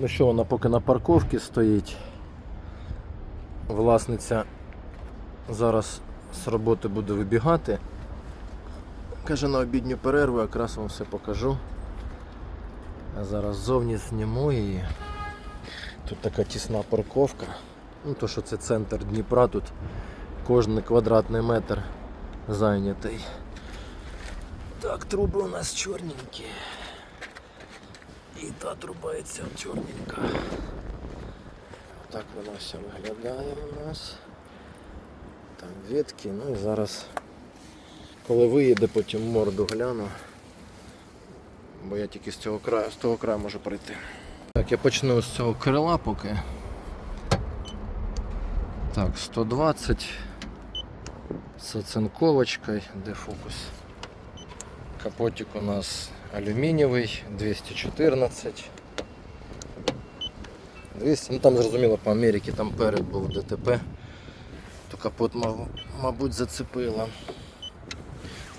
Ну що, вона поки на парковці стоїть. Власниця зараз з роботи буде вибігати. Каже на обідню перерву, якраз вам все покажу. А зараз ззовні зніму її. Тут така тісна парковка. Ну, то що це центр Дніпра, тут кожен квадратний метр зайнятий. Так, труби у нас чорненькі. І та труба і ця чорненька. Так воно все виглядає у нас. Там ветки, ну і зараз, коли виїде, потім морду гляну. Бо я тільки з цього краю, з того краю можу пройти. Так, я почну з цього крила поки. Так, 120 з оцинковочкою, де фокус. Капотик у нас алюмінієвий, 214. 200, ну там зрозуміло по Америці там перед був ДТП, то капот мав- мабуть зацепило.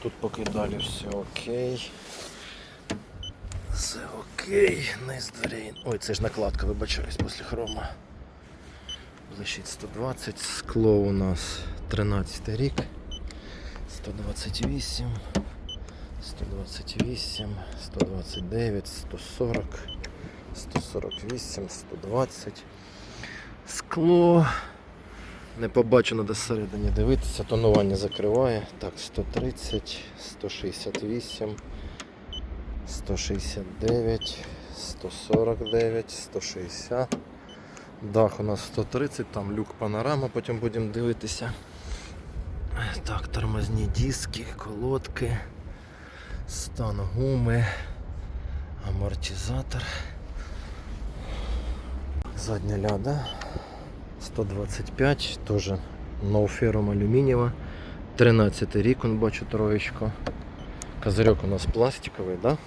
Тут поки далі все окей. Все окей, низ дверей. Ой, це ж накладка, вибачаюсь, після хрома. Блищить 120, скло у нас 13 рік. 128, 128, 129, 140, 148, 120. Скло. Не побачу, треба зсередині дивитися, тонування закриває. Так, 130, 168, 169, 149, 160. Дах у нас 130, там люк панорама, потім будемо дивитися. Так, тормозні диски, колодки, стан гуми, амортизатор. Задня ляда 125, теж ноуферум алюмінієва. 13 рік, он бачу троєчку. Козырек у нас пластиковий, да?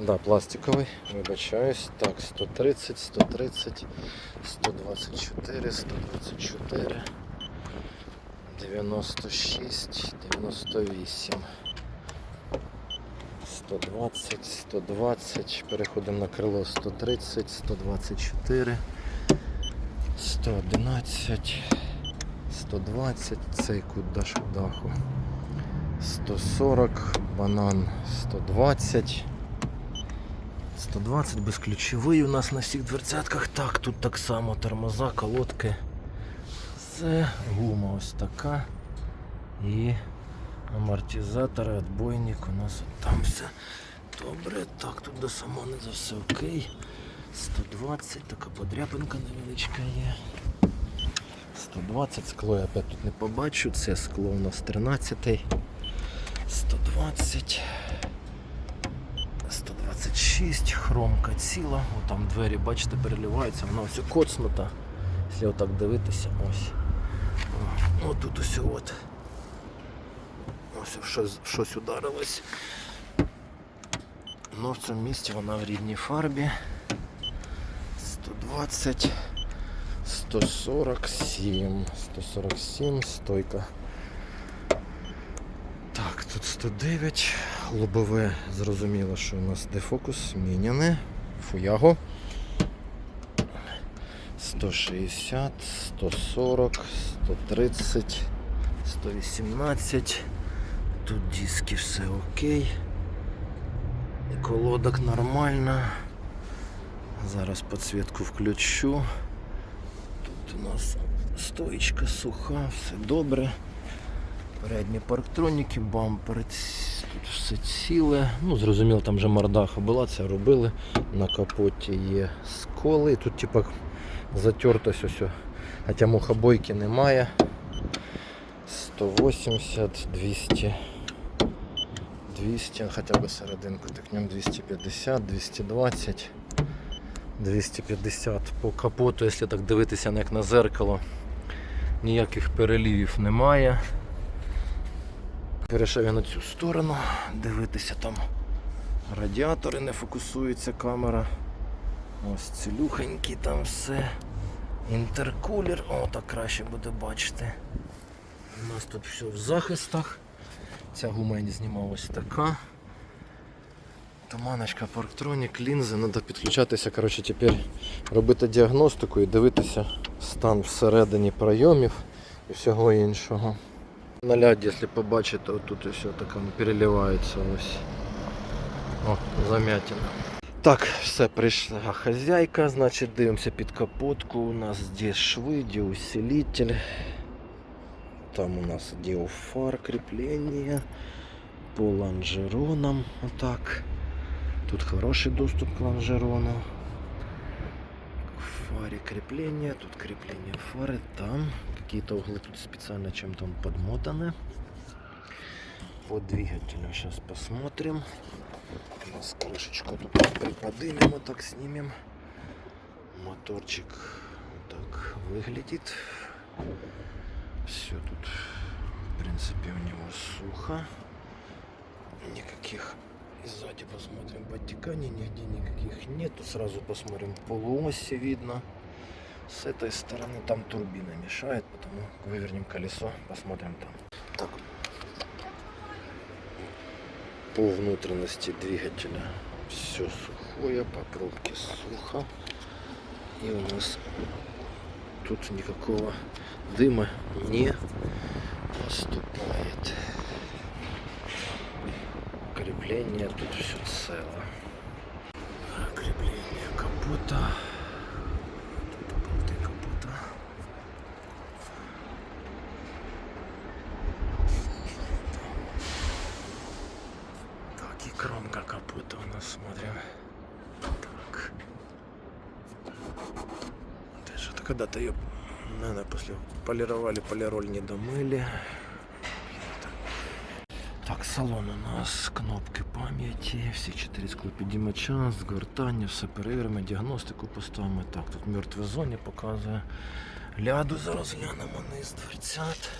Да, пластиковий, вибачаюсь. Так, 130, 130, 124, 124, 96, 98, 120, 120, переходимо на крило 130, 124, 111, 120, цей кут даху. 140, банан 120. 120 безключовий у нас на всіх дверцятках. Так, тут так само тормоза, колодки. Це гума ось така. І амортизатори, отбойник у нас там все добре. Так, тут до самонизу все окей. 120, така подряпинка невеличка є. 120 скло я опять тут не побачу. Це скло у нас 13. 120. 126, хромка ціла. О, там двері, бачите, переливаються, вона ось коцнута. Якщо отак дивитися, ось. О, тут ось от. Ось щось, щось ударилось. Ну в цьому місці вона в рідній фарбі. 120, 147, 147, стойка. Так, тут 109, лобове зрозуміло, що у нас дефокус міняне, фуяго. 160, 140, 130, 118. Тут диски все окей. Колодок нормально. Зараз підсвітку включу. Тут у нас стоїчка суха, все добре. Передні парктроніки, бампери, тут все ціле. Ну, зрозуміло, там вже мордаха була, це робили. На капоті є сколи. Тут типа затертость ось. Хоча мухобойки немає. 180, 200. 200, хоча б серединку тикнем 250, 220, 250 по капоту, якщо так дивитися як на зеркало, ніяких перелівів немає. Перейшов я на цю сторону, дивитися там радіатори не фокусується камера. Ось цілюхенькі там все. Інтеркулер, о, так краще буде бачити. У нас тут все в захистах. Ця гума знімав ось така. Туманочка, парктронік, лінзи, треба підключатися, коротше, тепер робити діагностику і дивитися стан всередині пройомів і всього іншого. На ляді, якщо побачите, отут все так переливається ось. О, замятина. Так, все, прийшла хазяйка, значить дивимося під капотку. У нас де шви, де усилитель. Там у нас диофар крепление по лонжеронам. Вот так. Тут хороший доступ к лонжерону. Фаре крепления. Тут крепление фары. Там какие-то углы тут специально чем-то подмотаны. По двигателю сейчас посмотрим. У нас крышечку тут приподнимем, вот так снимем. Моторчик вот так выглядит. Все тут, в принципе, у него сухо. Никаких сзади посмотрим подтеканий, нигде никаких нету. Сразу посмотрим полуоси видно. С этой стороны там турбина мешает, потому вывернем колесо, посмотрим там. Так. По внутренности двигателя все сухое, по пробке сухо. И у нас тут никакого дыма не поступает. Крепление тут все цело. Крепление капота. Болты капота. Так, кромка капота у нас смотрим. Когда-то ее, наверное, после полировали, полироль не домыли. Так, салон у нас кнопки пам'яті, всі чотири склопідіймача, згортання, все перевіримо, діагностику поставимо. Так, тут мертве зоні показує. Ляду зараз глянемо низ дверцят.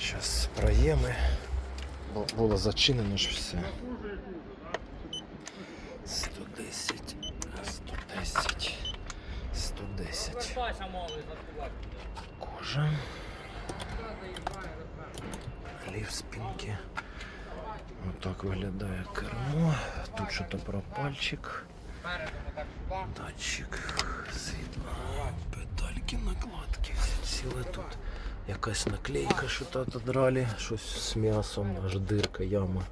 Зараз проєми. Було зачинено ж все. 110, 110, 110. Кожа. Лів спинки. Отак виглядає кермо. Тут що то пропальчик. Датчик світла. Педальки, накладки. Ціле тут. Якась наклейка, що то отодрали. Щось з м'ясом, аж дирка, яма.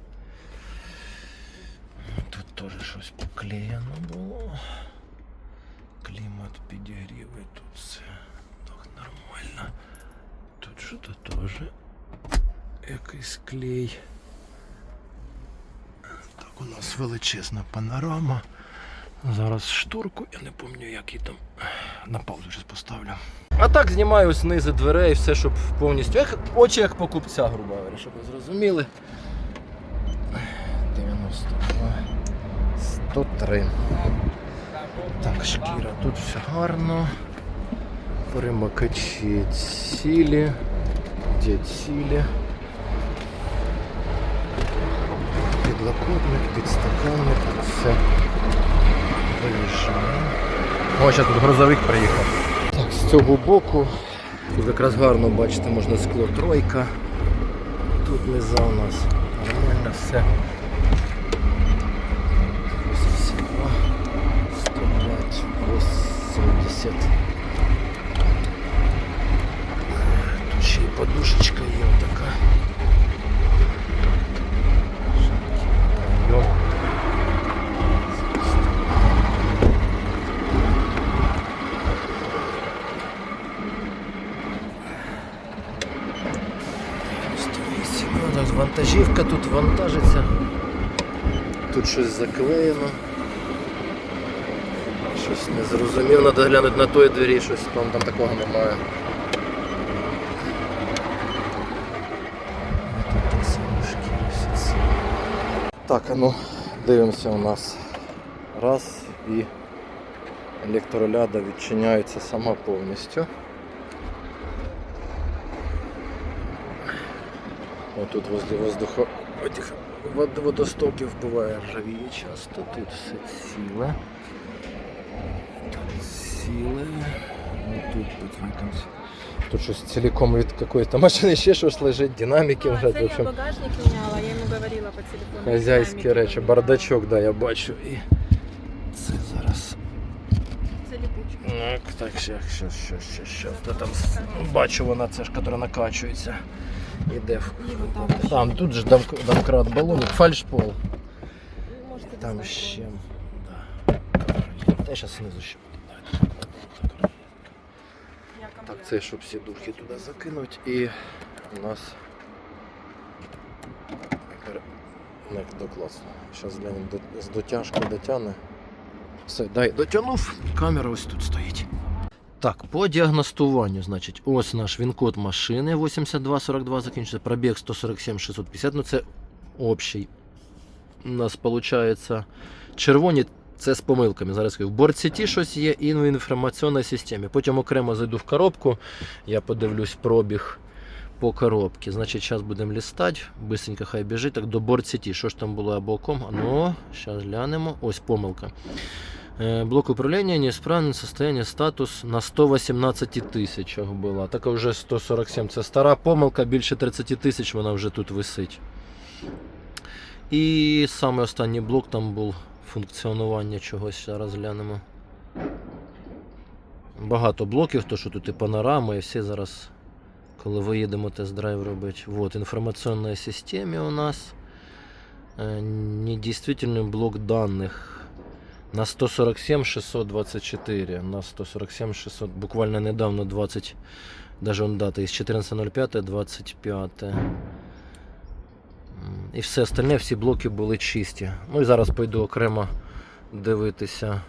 Тут теж щось поклеєно було. Клімат підігріви, тут все так нормально. Тут що то теж якийсь клей. Так, у нас величезна панорама. Зараз шторку, я не пам'ятаю, як її там на паузу зараз поставлю. А так знімаю знизу дверей, все, щоб повністю. Як, очі як покупця, грубо говоря, щоб ви зрозуміли. 92, 103. Так, шкіра, тут все гарно. Перемикачі цілі. Де цілі? Підлокотник, підстаканник, все виїжджає. О, зараз тут грузовик приїхав. Так, з цього боку тут якраз гарно бачите, можна скло тройка. Тут низа у нас нормально все. 80. Тут ще й подушечка є така. Ну, Вантажівка тут вантажиться. Тут щось заклеєно. Не зрозумів, треба глянути на той двері, щось там, там такого немає. Так ну дивимося у нас. Раз і електроляда відчиняється сама повністю. Отут возле воздуху этих вод- водостоків буває ржавіє часто, тут все ціле. Тут ціле. Тут віконці Тут щось цілком від якоїсь машини ще щось лежить, динаміки А, лежать. це я багажник міняла, я йому говорила по телефону. хазяйські динаміки речі, бардачок, да, я бачу. І це зараз. Це ліпучка. Так, так, ще, ще, ще, ще, ще. Та там бачу вона, це ж, яка накачується. Іде в. Там, тут же домкрат балонок, фальшпол. Ну, можете Там ще. Та зараз знизу ще. буде. Так, це щоб всі духи туди закинуть і у нас докласно. Зараз глянемо з дотяжки дотягне. Все, дай дотягнув, камера ось тут стоїть. Так, по діагностуванню, значить, ось наш він-код машини 8242 закінчується, пробіг 147 650, ну це общий. У нас виходить червоні це з помилками. Зараз. В бортсеті щось є і в інформаційній системі. Потім окремо зайду в коробку, я подивлюсь пробіг по коробці. Значить, зараз будемо лістати. Бисенько хай біжить. Так до бортсеті. Що ж там було боком? Ну, зараз глянемо. Ось помилка. Е, Блок управління, неисправне состояние, статус на 118 тисячах була. Так вже 147. Це стара помилка, більше 30 тисяч вона вже тут висить. І саме останній блок там був функціонування чогось. Зараз глянемо. Багато блоків, то що тут і панорама, і всі зараз, коли виїдемо тест-драйв робити. Вот, інформаційній системі у нас е, недійствительний блок даних. На 147 624. На 147 600. Буквально недавно 20. Даже он дата із 14.05 25. І все остальне, всі блоки були чисті. Ну і зараз пойду окремо дивитися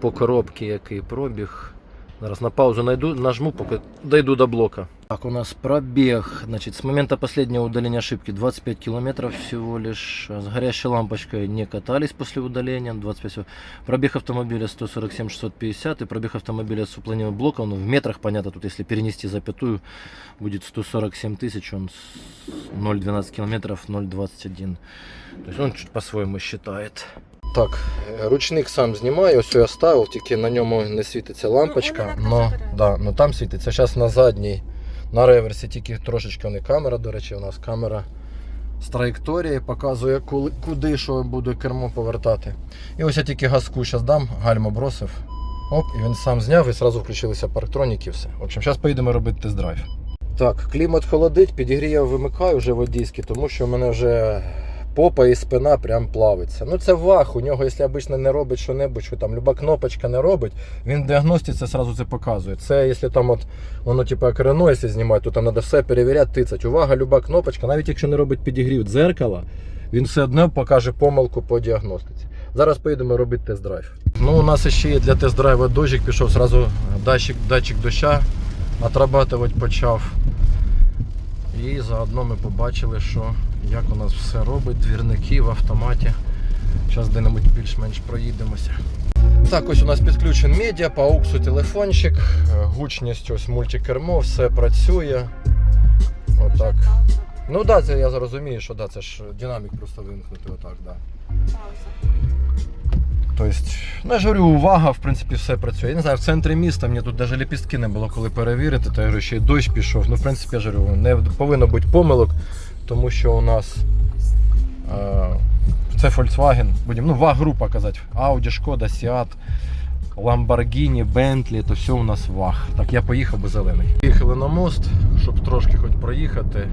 по коробці, який пробіг. Зараз на паузу найду, нажму, поки дойду до блока. Так, у нас пробег. Значит, с момента последнего удаления ошибки 25 километров всего лишь. С горящей лампочкой не катались после удаления. 25 всего. Пробег автомобиля 147 650 и пробег автомобиля с уплотненным блоком. Ну, в метрах, понятно, тут если перенести запятую, будет 147 тысяч. Он с 0,12 километров, 0,21. То есть он чуть по-своєму считает. Так, е, ручник сам знімаю, ось я ставив, тільки на ньому не світиться лампочка. Ну, но, воно так і да, ну там світиться. Зараз на задній, на реверсі тільки трошечки не камера, до речі, у нас камера з траєкторії показує, куди що буде кермо повертати. І ось я тільки газку зараз дам, гальмо бросив. Оп, і він сам зняв і одразу включилися парктроніки все. В общем, зараз поїдемо робити тест-драйв. Так, клімат холодить, підігрів вимикаю вже водійський, тому що в мене вже попа і спина прям плавиться. Ну це вах, у нього, якщо обично не робить що-небудь, що там люба кнопочка не робить, він в діагностиці одразу це показує. Це якщо там от воно типу як Рено, якщо то там треба все перевіряти, тицять. Увага, люба кнопочка, навіть якщо не робить підігрів дзеркала, він все одно покаже помилку по діагностиці. Зараз поїдемо робити тест-драйв. Ну, у нас ще є для тест-драйву дощик пішов, зразу датчик, датчик доща отрабатувати почав. І заодно ми побачили, що як у нас все робить, двірники в автоматі. Зараз де-небудь більш-менш проїдемося. Так, ось у нас підключен медіа, по ауксу телефончик, е, гучність, ось мультикермо, все працює. Отак. Ну так, да, це я зрозумію, що да, це ж динамік просто вимкнути отак, да. Тобто, ну я ж говорю, увага, в принципі, все працює. Я не знаю, в центрі міста мені тут навіть ліпістки не було коли перевірити, то я говорю, ще й дощ пішов. Ну, в принципі, я ж говорю, не повинно бути помилок, тому що у нас е, це Volkswagen, будемо, ну, ВАГ-група казати, Audi, Шкода, Seat, Lamborghini, Bentley, то все у нас ВАГ. Так, я поїхав би зелений. Їхали на мост, щоб трошки хоч проїхати.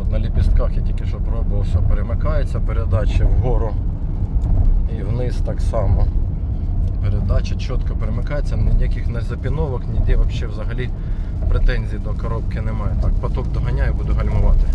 От на ліпістках я тільки що пробував, все перемикається, передачі вгору і вниз так само. Передача чітко перемикається, ніяких не запіновок, ніде взагалі претензій до коробки немає. Так, поток доганяю, буду гальмувати.